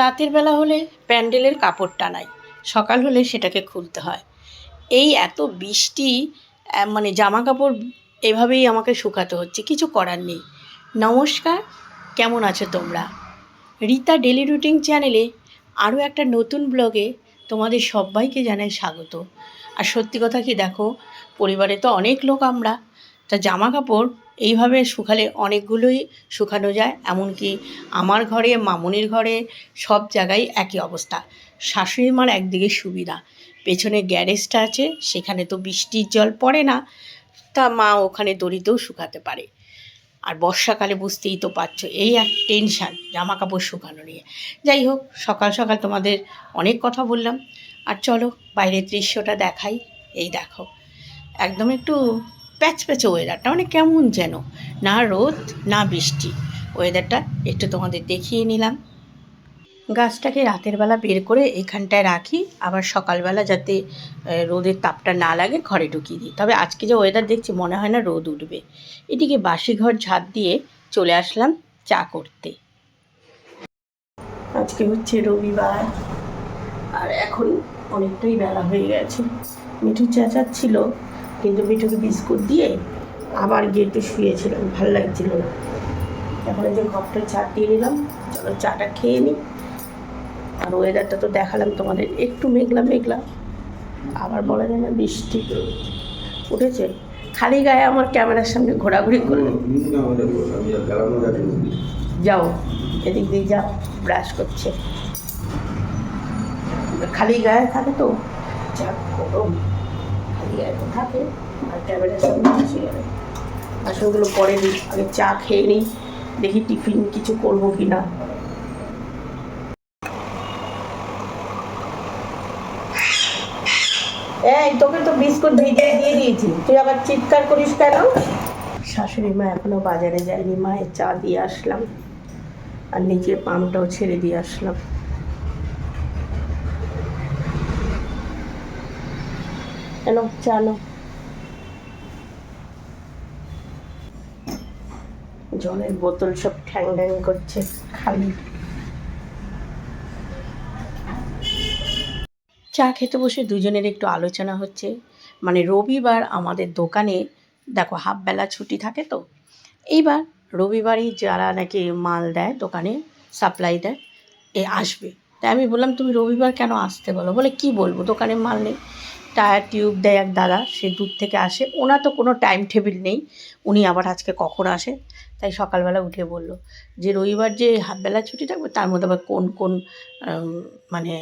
রাতের বেলা হলে প্যান্ডেলের কাপড় টানাই সকাল হলে সেটাকে খুলতে হয়। এই এত বৃষ্টি মানে জামা কাপড় এভাবেই আমাকে শুকাতে হচ্ছে, কিছু করার নেই। নমস্কার, কেমন আছো তোমরা? রীতা ডেলি রুটিন চ্যানেলে আরও একটা নতুন ব্লগে তোমাদের সবাইকে জানাই স্বাগত। আর সত্যি কথা কি দেখো, পরিবারে তো অনেক লোক আমরা তা জামা কাপড় এইভাবে শুকালে অনেকগুলোই শুকানো যায়। এমনকি আমার ঘরে, মামুনির ঘরে সব জায়গায় একই অবস্থা। শাশুড়ি মার একদিকে সুবিধা। পেছনে গ্যারেজটা আছে, সেখানে তো বৃষ্টির জল পড়ে না। তা মা ওখানে দড়িতেও শুকাতে পারে। আর বর্ষাকালে বুঝতেই তো পারছ, এই এক টেনশান জামা কাপড় শুকানো নিয়ে। যাই হোক, সকাল সকাল তোমাদের অনেক কথা বললাম। আর চলো, বাইরের দৃশ্যটা দেখাই। এই দেখো, একদম একটু প্যাচ প্যাচে ওয়েদারটা মানে কেমন যেন, না রোদ, না বৃষ্টি। ওয়েদারটা একটু তোমাদের দেখিয়ে নিলাম। গাছটাকে রাতের বেলা বের করে এখানটায় রাখি, আবার সকালবেলা যাতে রোদের তাপটা না লাগে ঘরে ঢুকিয়ে দিই। তবে আজকে যে ওয়েদার দেখছি, মনে হয় না রোদ উঠবে। এদিকে বাসি ঘর ঝাঁট দিয়ে চলে আসলাম চা করতে। আজকে হচ্ছে রবিবার, আর এখন অনেকটাই বেলা হয়ে গেছে। মিঠু চেঁচাচ্ছিল কিন্তু মিঠুকে বিস্কুট দিয়ে আবার গিয়ে একটু শুয়েছিলাম ভালো লাগছিল না। এখন যে ঘরটা চা দিয়ে নিলাম চলো চাটা খেয়ে নিই আর ওয়েদারটা তো দেখালাম তোমাদের একটু মেঘলা মেঘলা। আবার বলা যায় না বৃষ্টি। উঠেছে? খালি গায়ে আমার ক্যামেরার সামনে ঘোরাঘুরি করলে। যাও এদিক দিয়ে যাও ব্রাশ করছে। খালি গায়ে থাকে তো? যা গরম। গায়ে থাকে, আর ক্যামেরার সামনে বসে বাসনগুলো পরে দিই আগে চা খেয়ে নিই, দেখি টিফিন কিছু করব কি না। এই, তোকে তো বিস্কুট ভিজিয়ে দিয়ে দিয়েছি। তুই আবার চিৎকার করিস কেন? শাশুড়ি মা এখনও বাজারে যায়নি, মায়ের চা দিয়ে আসলাম। আর নিজের পামটাও ছেড়ে দিয়ে আসলাম। কেন? জানো। জলের বোতল সব ঠ্যাং ঠ্যাং করছে, খালি। চা খেতে বসে দুজনের একটু আলোচনা হচ্ছে। মানে রবিবার আমাদের দোকানে, দেখো হাফ বেলা ছুটি থাকে তো। এইবার রবিবারই যারা নাকি মাল দেয় দোকানে, সাপ্লাই দেয়, এ আসবে। তাই আমি বললাম, তুমি রবিবার কেন আসতে বলো? বলে, কি বলব? দোকানে মাল নেই। টায়ার টিউব দেয় এক দাদা, সে দূর থেকে আসে। ওনার তো কোনো টাইম টেবিল নেই। উনি আবার আজকে কখন আসে? তাই সকালবেলা উঠে বলল যে, রবিবার যে হাফবেলা ছুটি থাকবে, তার মধ্যে আবার কোন কোন মানে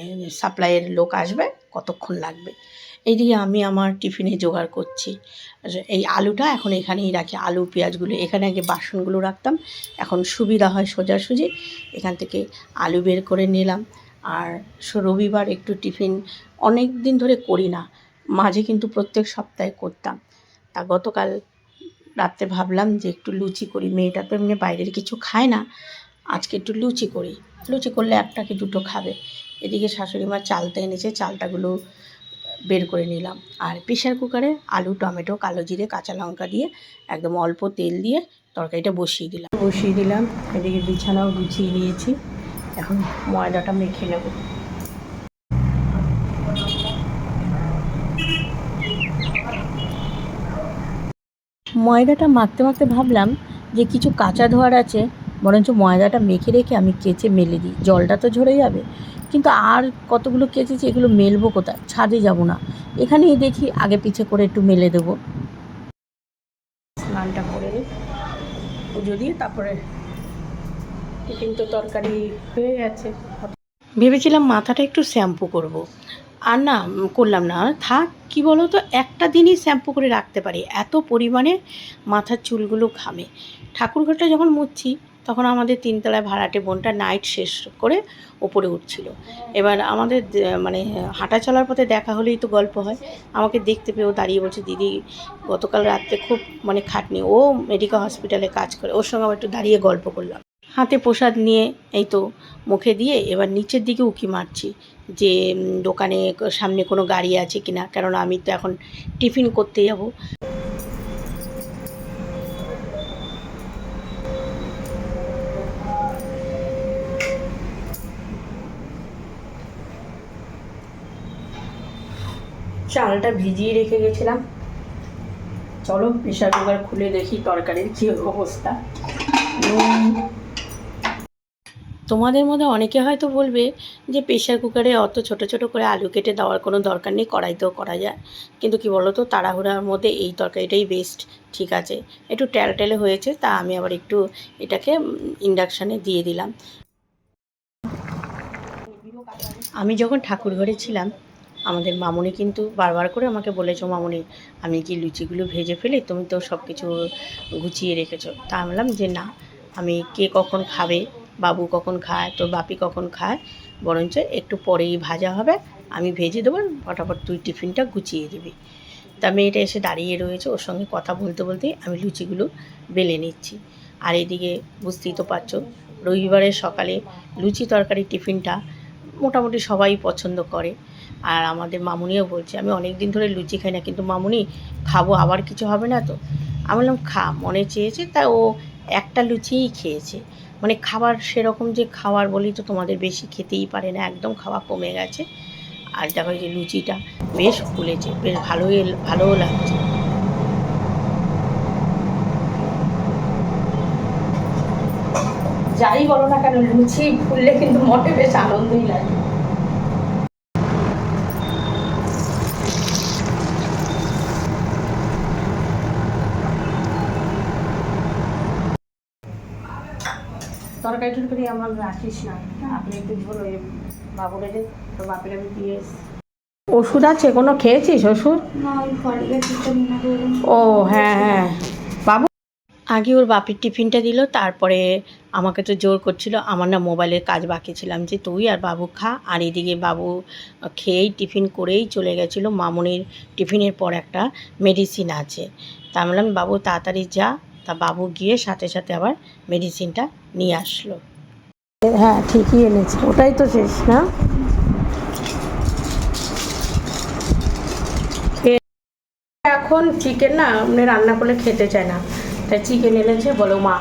সাপ্লাইয়ের লোক আসবে, কতক্ষণ লাগবে? এইদিকে আমি আমার টিফিনে জোগাড় করছি। এই আলুটা এখন এখানেই রাখি। আলু, পেঁয়াজগুলো, এখানে আগে বাসনগুলো রাখতাম। এখন সুবিধা হয় সোজাসুজি। এখান থেকে আলু বের করে নিলাম। আর রবিবার একটু টিফিন অনেক দিন ধরে করি না। মাঝে কিন্তু প্রত্যেক সপ্তাহে করতাম। তা গতকাল রাত্রে ভাবলাম যে একটু লুচি করি। মেয়েটা তো এমনি বাইরের কিছু খায় না। আজকে একটু লুচি করি। লুচি করলে একটা কি দুটো খাবে। এদিকে শাশুড়ি মা চালটা এনেছে। চালটাগুলো বের করে নিলাম। আর প্রেশার কুকারে আলু, টমেটো, কালো জিরে, কাঁচা লঙ্কা দিয়ে একদম অল্প তেল দিয়ে তরকারিটা বসিয়ে দিলাম। বসিয়ে দিলাম। এদিকে বিছানাও গুছিয়ে নিয়েছি। এখন ময়দাটা মেখে নেব। ময়দাটা মাখতে মাখতে ভাবলাম যে কিছু কাঁচা ধোয়ার আছে বরঞ্চ ময়দাটা মেখে রেখে আমি কেচে মেলে দিই। জলটা তো ঝরে যাবে কিন্তু আর কতগুলো কেচেছি এগুলো মেলবো কোথায়? ছাদে যাব না। এখানেই দেখি আগে পিছে করে একটু মেলে দেবো। স্নানটা করে নিই পুজো দিয়ে তারপরে টিফিন তো তরকারি হয়ে গেছে। ভেবেছিলাম মাথাটা একটু শ্যাম্পু করব। আর না করলাম না। থাক, কি বলো তো একটা দিনই শ্যাম্পু করে রাখতে পারি। এত পরিমাণে মাথার চুলগুলো ঘামে। ঠাকুরঘরটা যখন মুছছি, তখন আমাদের তিনতলায় ভাড়াটে বোনটা নাইট শেষ করে ওপরে উঠছিল। এবার আমাদের মানে হাঁটা চলার পথে দেখা হলেই তো গল্প হয়। আমাকে দেখতে পেয়েও দাঁড়িয়ে বলছে, দিদি, গতকাল রাত্রে খুব মানে খাটনি। ও মেডিকেল হসপিটালে কাজ করে। ওর সঙ্গে আমার একটু দাঁড়িয়ে গল্প করলাম। হাতে প্রসাদ নিয়ে এই তো মুখে দিয়ে এবার নিচের দিকে উঁকি মারছি যে দোকানে সামনে কোনো গাড়ি আছে কিনা কারণ আমি তো এখন টিফিন করতে যাব। চালটা ভিজিয়ে রেখে গেছিলাম। চলো প্রেশার কুকার খুলে দেখি তরকারির কি অবস্থা। তোমাদের মধ্যে অনেকে হয়তো বলবে যে প্রেশার কুকারে অত ছোট ছোট করে আলু কেটে দেওয়ার কোনো দরকার নেই, কড়াইতেও করা যায়। কিন্তু কি বলো তো তাড়াহুড়ার মধ্যে এই তরকারিটাই বেস্ট ঠিক আছে? একটু টেলটেলে হয়েছে, তা আমি আবার একটু এটাকে ইন্ডাকশানে দিয়ে দিলাম। আমি যখন ঠাকুর ঘরে ছিলাম, আমাদের মামুনি কিন্তু বারবার করে আমাকে বলেছ, মামুনি, আমি কি লুচিগুলো ভেজে ফেলি? তুমি তো সব কিছু গুছিয়ে রেখেছো। তা আমি বললাম যে, না, আমি কে কখন খাবে বাবু কখন খায়, তোর বাপি কখন খায়, বরঞ্চ একটু পরেই ভাজা হবে, আমি ভেজে দেবো, ফটাফট তুই টিফিনটা গুছিয়ে দিবি। তা মেয়েটা এসে দাঁড়িয়ে রয়েছে, ওর সঙ্গে কথা বলতে বলতে আমি লুচিগুলো বেলে নিচ্ছি। আর এদিকে বুঝতেই তো পারছ, রবিবারের সকালে লুচি তরকারি টিফিনটা মোটামুটি সবাই পছন্দ করে। আর আমাদের মামুনিও বলছে, আমি অনেক দিন ধরে লুচি খাই না, কিন্তু মামুনি, খাব আবার কিছু হবে না তো? আমি বললাম, খা, মনে চেয়েছে, তা ও একটা লুচিই খেয়েছে। মানে খাবার সেরকম যে খাবার বলি তো তোমাদের বেশি খেতেই পারে না, একদম খাওয়া কমে গেছে। আর দেখো যে লুচিটা বেশ ফুলেছে, বেশ ভালোই ভালোও লাগছে। যাই বলো না কেন, লুচি ফুললে কিন্তু মনে বেশ আনন্দই লাগে। তরকারি টরকারি আমার রাখিস না। আপনি একটু বাবুরে যে তো বাপের আমি দিয়ে ওষুধ আছে? কোনো খেয়েছিস ওষুধ। ও হ্যাঁ হ্যাঁ। বাবু? আগে ওর বাপির টিফিনটা দিল তারপরে আমাকে তো জোর করছিল আমার না মোবাইলের কাজ বাকি ছিলাম যে তুই আর বাবু খা আর এদিকে বাবু খেয়েই টিফিন করেই চলে গেছিল। মামুনির টিফিনের পর একটা মেডিসিন আছে। তা আমি বললাম বাবু তাড়াতাড়ি যা। তা বাবু গিয়ে সাথে সাথে আবার মেডিসিনটা নিয়ে আসলো। হ্যাঁ ঠিকই এনেছে। ওটাই তো শেষ, না? এখন চিকেন না আপনি রান্না করলে খেতে চায় না। তাই চিকেন এনেছে, বলো, মা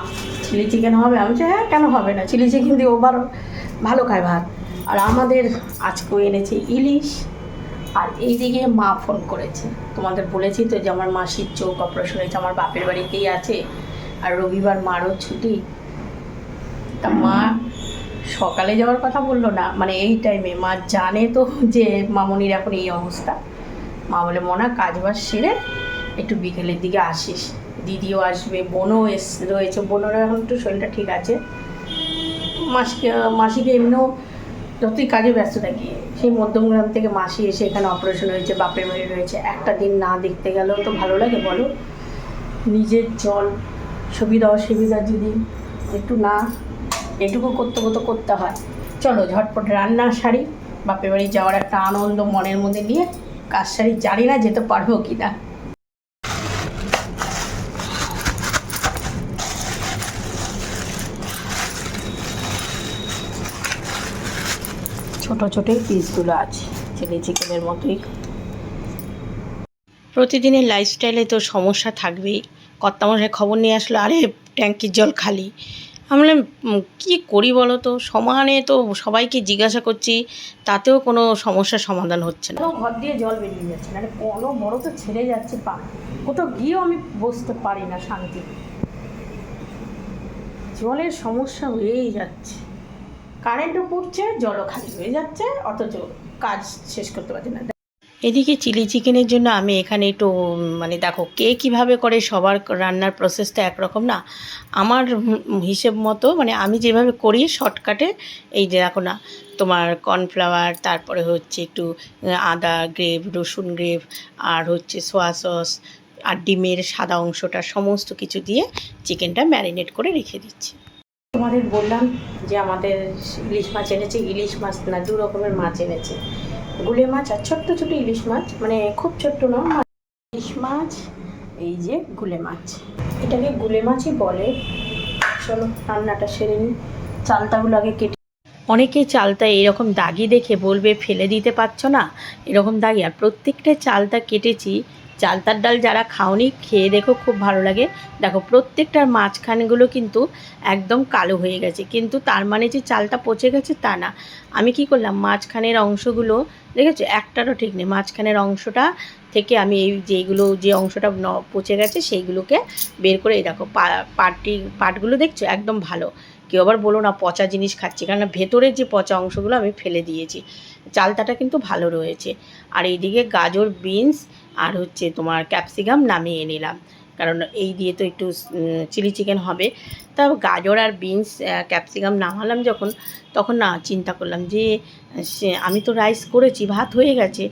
চিলি চিকেন হবে? আমি হ্যাঁ কেন হবে না? চিলি চিকেন দিয়ে ওবার ভালো খায় ভাত। আর আমাদের আজকেও এনেছে ইলিশ। আর এইদিকে মা ফোন করেছে। তোমাদের বলেছি তো যে আমার মাসির চোখ অপারেশন হয়েছে, আমার বাপের বাড়িতেই আছে। আর রবিবার মারও ছুটি। তা মা সকালে যাওয়ার কথা বলল না মানে এই টাইমে মা জানে তো যে মামনির এখন এই অবস্থা। মা বলে, মনা, কাজ বাজ সেরে একটু বিকেলের দিকে আসিস। দিদিও আসবে, বোনও এস, রয়েছে। বোনেরও এখন একটু শরীরটা ঠিক আছে। মাসিকে মাসিকে এমনিও যতই কাজে ব্যস্ত থাকি, সেই মধ্যমগ্রাম থেকে মাসি এসে এখানে অপারেশন হয়েছে, বাপের বাড়ি রয়েছে। একটা দিন না দেখতে গেলেও তো ভালো লাগে, বলো? নিজের জল সুবিধা অসুবিধা যদি। একটু না, এটুকু করতে করতে করতে হয়। চলো, ঝটপট রান্না সারি। বাপের বাড়ি যাওয়ার একটা আনন্দ মনের মধ্যে নিয়ে কাজ সারি। জানি না যেতে পারব কি না ছোট ছোট পিসগুলো আছে চিলি চিকেনের মতোই। প্রতিদিনের লাইফস্টাইলে তো সমস্যা থাকবেই। কর্তামশাই খবর নিয়ে আসলো আরে ট্যাঙ্কির জল খালি। আমি কী করি বলো তো? সমানে তো সবাইকে জিজ্ঞাসা করছি তাতেও কোনো সমস্যার সমাধান হচ্ছে না। ঘর দিয়ে জল বেরিয়ে যাচ্ছে না কোনো বড় তো ছেড়ে যাচ্ছে পা। কোথাও গিয়েও আমি বসতে পারি না শান্তি। জলের সমস্যা হয়েই যাচ্ছে। কারেন্টও পড়ছে, জলও খালি হয়ে যাচ্ছে, অথচ কাজ শেষ করতে পারছি না। এদিকে চিলি চিকেনের জন্য আমি এখানে একটু মানে দেখো, কে কীভাবে করে সবার রান্নার প্রসেসটা একরকম না? আমার হিসেব মতো মানে আমি যেভাবে করি শর্টকাটে এই যে দেখো না, তোমার কর্নফ্লাওয়ার তারপরে হচ্ছে একটু আদা গ্রেভ, রসুন গ্রেভ, আর হচ্ছে সোয়া সস আর ডিমের সাদা অংশটা, সমস্ত কিছু দিয়ে চিকেনটা ম্যারিনেট করে রেখে দিচ্ছি। তোমাদের বললাম যে আমাদের ইলিশ মাছ এনেছে ইলিশ মাছ না দু রকমের মাছ এনেছে। গুলে মাছ আর ছোট্ট ছোট ইলিশ মাছ মানে খুব ছোট্ট না ইলিশ মাছ এই যে গুলে মাছ। এটাকে গুলে মাছই বলে। চলো রান্নাটা সেরে নিই। চালতাগুলো আগে কেটে অনেকে চালতা এরকম দাগি দেখে বলবে ফেলে দিতে পারছ না এরকম দাগি। আর প্রত্যেকটা চালতা কেটেছি চালতার ডাল যারা খাওনি, খেয়ে দেখো খুব ভালো লাগে। দেখো, প্রত্যেকটার মাঝখানগুলো কিন্তু একদম কালো হয়ে গেছে। কিন্তু তার মানে যে চালটা পচে গেছে তা না। আমি কি করলাম, মাঝখানের অংশগুলো, দেখেছ? একটারও ঠিক নেই। মাঝখানের অংশটা থেকে আমি এই যেগুলো, যে অংশটা পচে গেছে সেইগুলোকে বের করে এই দেখো, পা- পাটি, পাটগুলো দেখছ? একদম ভালো। কেউ আবার বলো না, পচা জিনিস খাচ্ছি। কারণ ভেতরের যে পচা অংশগুলো আমি ফেলে দিয়েছি। চালতাটা কিন্তু ভালো রয়েছে। আর এইদিকে গাজর, বিনস আর হচ্ছে তোমার ক্যাপসিকাম নামিয়ে নিলাম। কারণ এই দিয়ে তো একটু চিলি চিকেন হবে। তা গাজর আর বিনস ক্যাপসিকাম নামালাম যখন, তখন না চিন্তা করলাম যে আমি তো রাইস করেছি, ভাত হয়ে গেছে।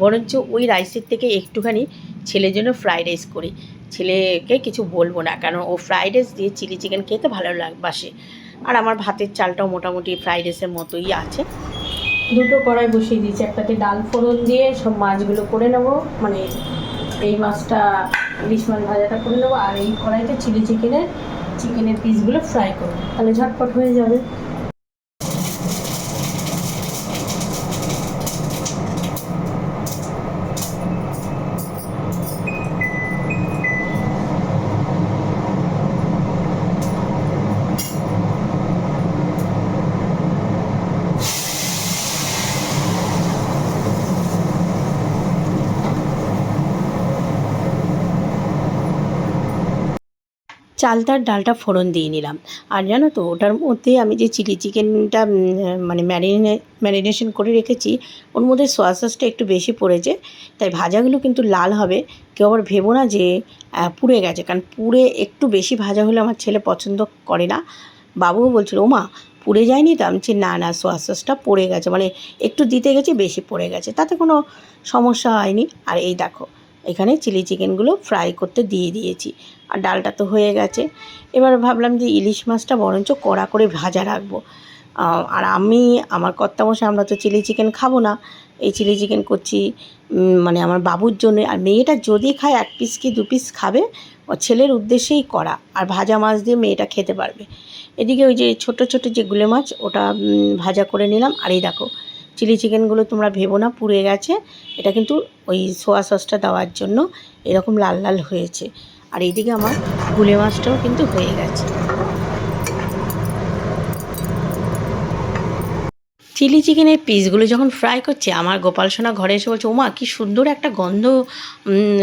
বরঞ্চ ওই রাইসের থেকে একটুখানি ছেলের জন্য ফ্রাইড রাইস করি। ছেলেকে কিছু বলব না, কারণ ও ফ্রাইড রাইস দিয়ে চিলি চিকেন খেতে ভালো লাগবাসে আর আমার ভাতের চালটাও মোটামুটি ফ্রাইড রাইসের মতোই আছে। দুটো কড়াই বসিয়ে দিয়েছি। একটাতে ডাল ফোড়ন দিয়ে সব মাছগুলো করে নেব। মানে এই মাছটা ইলিশ মাছ ভাজাটা করে নেব। আর এই কড়াইতে চিলি চিকেনের চিকেনের পিসগুলো ফ্রাই করব। তাহলে ঝটপট হয়ে যাবে। চালতার ডালটা ফোড়ন দিয়ে নিলাম। আর জানো তো, ওটার মধ্যে আমি যে চিলি চিকেনটা মানে ম্যারিনে, ম্যারিনেশন করে রেখেছি, ওর মধ্যে সোয়া সসটা একটু বেশি পড়েছে, তাই ভাজাগুলো কিন্তু লাল হবে। কেউ আবার ভেবো না যে পুড়ে গেছে, কারণ পুড়ে একটু বেশি ভাজা হলে আমার ছেলে পছন্দ করে না। বাবুও বলছিল, ওমা, পুড়ে যায়নি তো? আমি না না, সোয়া সসটা পড়ে গেছে মানে একটু দিতে গেছে, বেশি পড়ে গেছে, তাতে কোনো সমস্যা হয়নি। আর এই দেখো এখানে চিলি চিকেনগুলো ফ্রাই করতে দিয়ে দিয়েছি। আর ডালটা তো হয়ে গেছে। এবার ভাবলাম যে ইলিশ মাছটা বরঞ্চ কড়া করে ভাজা রাখব। আর আমি, আমার কর্তামশাই, আমরা তো চিলি চিকেন খাব না। এই চিলি চিকেন করছি মানে আমার বাবুর জন্য। আর মেয়েটা যদি খায়, এক পিস কি দু পিস খাবে, ও ছেলের উদ্দেশ্যেই করা আর ভাজা মাছ দিয়ে মেয়েটা খেতে পারবে। এদিকে ওই যে ছোট ছোট যে গুলে মাছ, ওটা ভাজা করে নিলাম। আর এই দেখো চিলি চিকেনগুলো তোমরা ভেবো না পুড়ে গেছে। এটা কিন্তু ওই সোয়া সসটা দেওয়ার জন্য এরকম লাল লাল হয়েছে। আর এইদিকে আমার গুলে মাছটাও কিন্তু হয়ে গেছে। চিলি চিকেনের পিসগুলো যখন ফ্রাই করছে আমার গোপাল সোনা ঘরে এসে বলছে ওমা কি সুন্দর একটা গন্ধ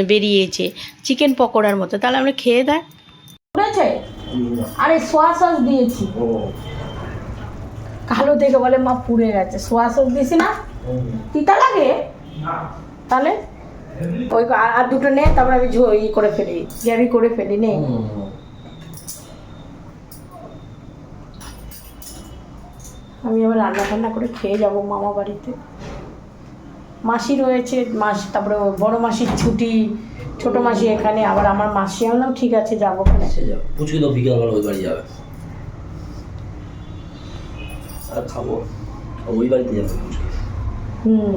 বেরিয়েছে। চিকেন পকোড়ার মতো। তাহলে আমরা খেয়ে দেখ। পুড়েছে আরে সোয়া সস দিয়েছি। কালো থেকে বলে, মা, পুড়ে গেছে। সোয়া সস দিয়েছি না? তিতা লাগে? তাহলে ওই আর- দুটো নে, তারপর আমি ই করে ফেলি গ্যাবি করে ফেলি, নে। আমি আবার রান্না টান্না করে খেয়ে যাব মামা বাড়িতে। মাসি রয়েছে, মাস, তারপরে বড় মাসির ছুটি, ছোট মাসি এখানে, আবার আমার মাসি আনলাম ঠিক আছে, যাব ওখানে তো বিকেলবেলা ওই বাড়ি যাবে। আর খাব। ওই বাড়িতে যাবে হুম।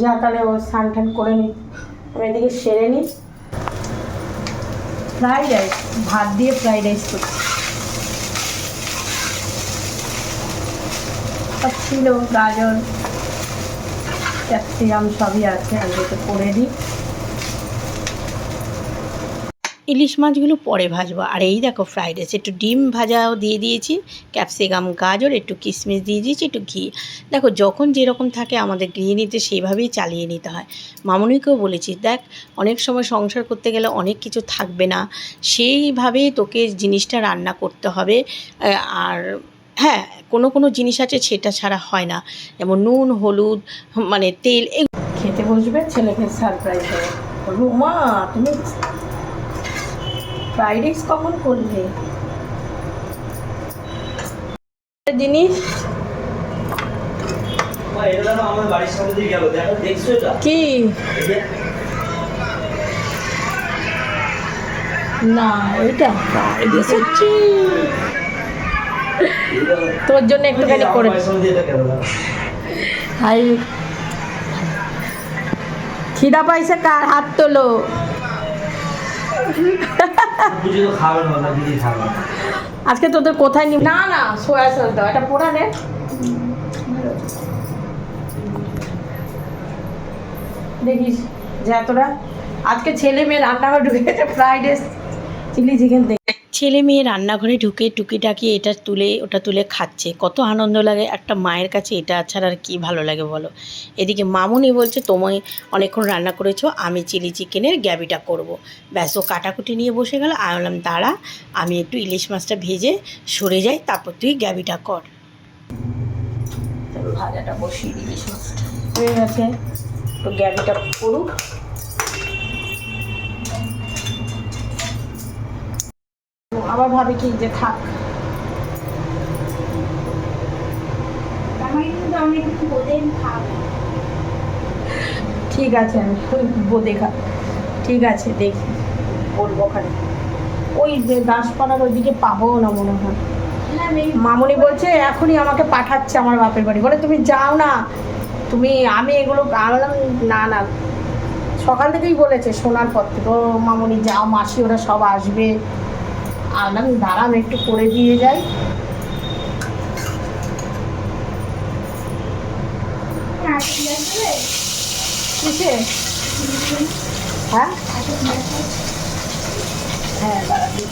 যা তাহলে ও স্নান করে নি। আমি এদিকে সেরে নিই ফ্রাইড রাইস, ভাত দিয়ে ফ্রাইড রাইস করছি। ছিল, গাজর, ক্যাপসিকাম সবই আছে আমি একটু করে দিই ইলিশ মাছগুলো পরে ভাজবো। আর এই দেখো ফ্রাইড রাইস একটু ডিম ভাজাও দিয়ে দিয়েছি ক্যাপসিকাম গাজর, একটু কিশমিশ দিয়ে দিয়েছি, একটু ঘি। দেখো যখন যেরকম থাকে আমাদের গৃহিণীতে সেইভাবেই চালিয়ে নিতে হয়। মামনিকেও বলেছি, দেখ, অনেক সময় সংসার করতে গেলে অনেক কিছু থাকবে না। সেইভাবেই তোকে জিনিসটা রান্না করতে হবে। আর হ্যাঁ কোনো কোনো জিনিস আছে সেটা ছাড়া হয় না। যেমন নুন, হলুদ মানে তেল খেতে বসবে ছেলেকে সারপ্রাইজ দেবে। বলব, মা, তুমি ফ্রাইড রাইস কখন করলে জিনিস এটা দেখো আমার বাড়ির সামনে দিয়ে গেল দেখো দেখছ এটা? কি? না এটা তোর জন্য একটুখানি করে। হাই। খিদা পাইছে কার হাত তোলো? আজকে তোদের কোথায় নিব? না না সোয়া সস দাও এটা পোড়া নে। দেখিস যে এতটা আজকে ছেলে মেয়ে রান্নাঘরে ঢুকে গেছে ফ্রাইড রাইস চিলি চিকেন ছেলে মেয়ে রান্নাঘরে ঢুকে টুকি টুকিটাকি এটা তুলে ওটা তুলে খাচ্ছে। কত আনন্দ লাগে। একটা মায়ের কাছে এটা ছাড়া আর কী ভালো লাগে বলো? এদিকে মামুনি বলছে তোমায় অনেকক্ষণ রান্না করেছ আমি চিলি চিকেনের গ্যাবিটা করব। ব্যাস ও কাটাকুটি নিয়ে বসে গেল। আমি বললাম দাঁড়া আমি একটু ইলিশ মাছটা ভেজে সরে যাই তারপর তুই গ্যাবিটা কর। চলো ভাজাটা বসিয়ে ইলিশ মাছটা। হয়ে গেছে। তো গ্যাবিটা করুক। আবার ভাবি কি যে থাক। ঠিক আছে আমি বোধে খা ঠিক আছে দেখি। বলব ওখানে। ওই যে দাসপাড়ার ওইদিকে পাবো না মনে হয়। মামুনি বলছে এখনই আমাকে পাঠাচ্ছে আমার বাপের বাড়ি। বলে তুমি যাও না। তুমি আমি এগুলো আনলাম না না। সকাল থেকেই বলেছে শোনার পর থেকে। ও মামুনি যাও মাসি ওরা সব আসবে। আনলাম দাঁড়াম একটু করে দিয়ে যাই। হ্যাঁ দেবে হ্যাঁ দাঁড়াবি।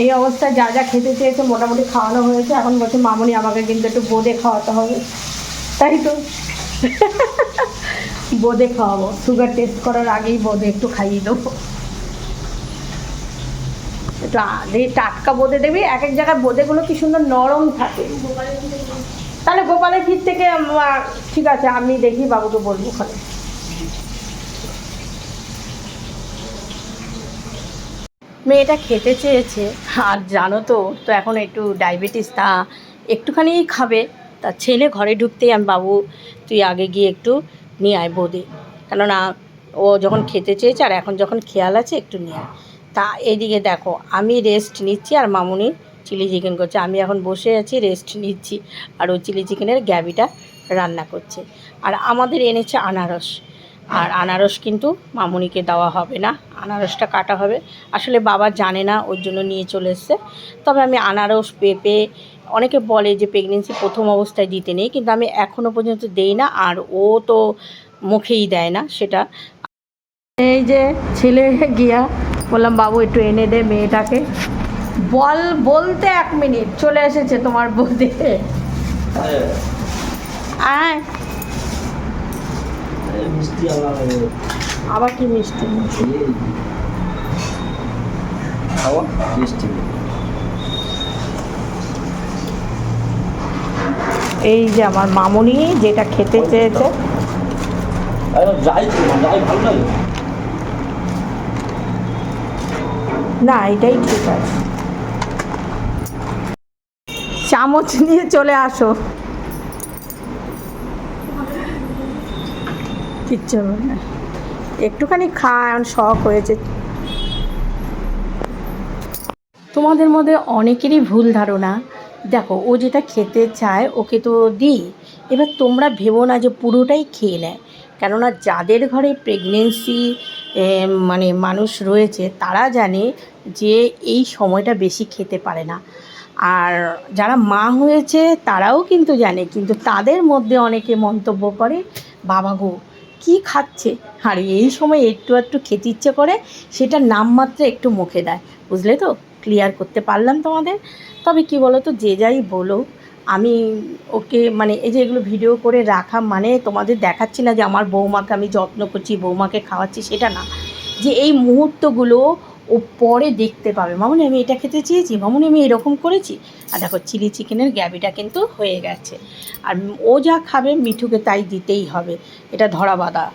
এই অবস্থায় যা যা খেতে চেয়েছে মোটামুটি খাওয়ানো হয়েছে। এখন বলছে, মামনি, আমাকে কিন্তু একটু বোঁদে খাওয়াতে হবে। তাই তো। বোঁদে খাওয়াবো। সুগার টেস্ট করার আগেই বোঁদে একটু খাইয়ে দেবো। একটু টাটকা বোঁদে দেবি। এক এক জায়গায় বোঁদেগুলো কি সুন্দর নরম থাকে। তাহলে গোপালের ক্ষীর থেকে ঠিক আছে, আমি দেখি, বাবুকে বলব ওখানে। মেয়েটা খেতে চেয়েছে। আর জানো তো তো এখন একটু ডায়াবেটিস তা একটুখানি খাবে। তা ছেলে ঘরে ঢুকতেই আমি, বাবু, তুই আগে গিয়ে একটু নিয়ে আয় বোঁদে। কেননা ও যখন খেতে চেয়েছে, আর এখন যখন খেয়াল আছে, একটু নিয়ে আয়। তা এইদিকে দেখো, আমি রেস্ট নিচ্ছি, আর মামুনি চিলি চিকেন করছে। আমি এখন বসে আছি রেস্ট নিচ্ছি। আর ও চিলি চিকেনের গ্যাবিটা রান্না করছে। আর আমাদের এনেছে আনারস। আর আনারস কিন্তু মামুনিকে দেওয়া হবে না আনারসটা কাটা হবে। আসলে বাবা জানে না ওর জন্য নিয়ে চলে এসছে। তবে আমি আনারস পেঁপে অনেকে বলে যে প্রেগনেন্সি প্রথম অবস্থায় দিতে নেই কিন্তু আমি এখনও পর্যন্ত দেই না আর ও তো মুখেই দেয় না সেটা। এই যে ছেলে গিয়া বললাম বাবু একটু এনে দে মেয়েটাকে। বল বলতে এক মিনিট চলে এসেছে তোমার বলতে আয়। মিষ্টি আবার কি মিষ্টি? খাওয়া মিষ্টি। এই যে আমার মামুনি যেটা খেতে চেয়েছে। না এটাই ঠিক আছে। চামচ নিয়ে চলে আসো। কিচ্ছু একটুখানি খা শখ হয়েছে। তোমাদের মধ্যে অনেকেরই ভুল ধারণা। দেখো, ও যেটা খেতে চায়, ওকে তো দিই। এবার তোমরা ভেবো না যে পুরোটাই খেয়ে নেয়। কেননা যাদের ঘরে প্রেগনেন্সি মানে মানুষ রয়েছে, তারা জানে যে এই সময়টা বেশি খেতে পারে না। আর যারা মা হয়েছে, তারাও কিন্তু জানে। কিন্তু তাদের মধ্যে অনেকে মন্তব্য করে, বাবা গো কী খাচ্ছে? আর এই সময় একটু একটু খেতে ইচ্ছে করে, সেটা নামমাত্র একটু মুখে দেয়। বুঝলে তো? ক্লিয়ার করতে পারলাম তোমাদের? তবে কি বলো তো যে যাই বলো আমি ওকে মানে এই যে এগুলো ভিডিও করে রাখা মানে তোমাদের দেখাচ্ছি না যে আমার বৌমাকে আমি যত্ন করছি, বৌমাকে খাওয়াচ্ছি, সেটা না। যে এই মুহূর্তগুলো ও পরে দেখতে পাবে। মামনি, আমি এটা খেতে চেয়েছি, মামনি, আমি এরকম করেছি। আর দেখো, চিলি চিকেনের গ্যাবিটা কিন্তু হয়ে গেছে। আর ও যা খাবে, মিঠুকে তাই দিতেই হবে। এটা ধরা বাঁধা।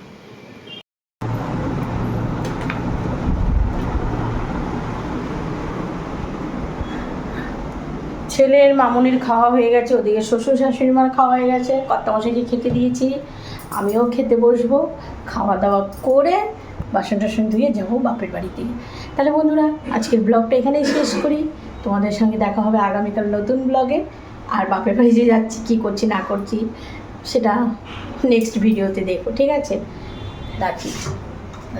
ছেলের মামুনির খাওয়া হয়ে গেছে, ওদিকে শ্বশুর শাশুড়ি মার খাওয়া হয়ে গেছে। কর্তামশাইকে খেতে দিয়েছি। আমিও খেতে বসবো। খাওয়া দাওয়া করে বাসন টাসন ধুয়ে যাব বাপের বাড়িতে। তাহলে বন্ধুরা, আজকের ব্লগটা এখানেই শেষ করি। তোমাদের সঙ্গে দেখা হবে আগামীকাল নতুন ব্লগে। আর বাপের বাড়ি যে যাচ্ছি, কী করছি, না করছি, সেটা নেক্সট ভিডিওতে দেখো ঠিক আছে? রাখি।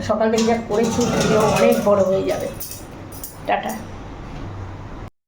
সকাল থেকে যা করেছি ভিডিও অনেক বড় হয়ে যাবে। টাটা।